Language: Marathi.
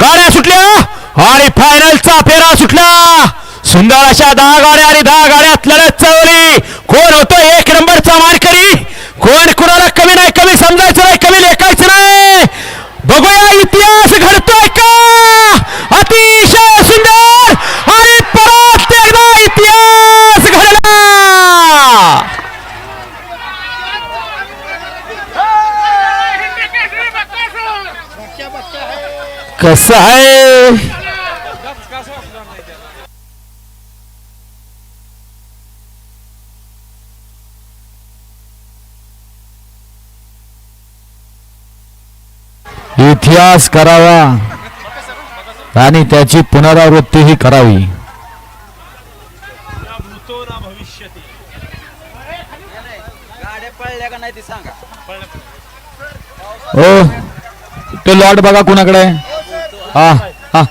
गाड्या सुटल्या. आणि फायनलचा फेरा सुटला. सुंदर अशा दहा गाड्या आणि दहा गाड्यात लढत चालवली. कोण होतो एक नंबरचा मारकरी कोण कुणाला कमी नाही कमी समजायचं नाही कमी लेखायचं नाही? बघूया इतिहास कसं आहे इतिहास करावा आणि त्याची पुनरावृत्तीही करावी. गाड्या पळल्या का नाही ते सांगा. ओ तो लॉट बघा कुणाकडे आहे. हा हा.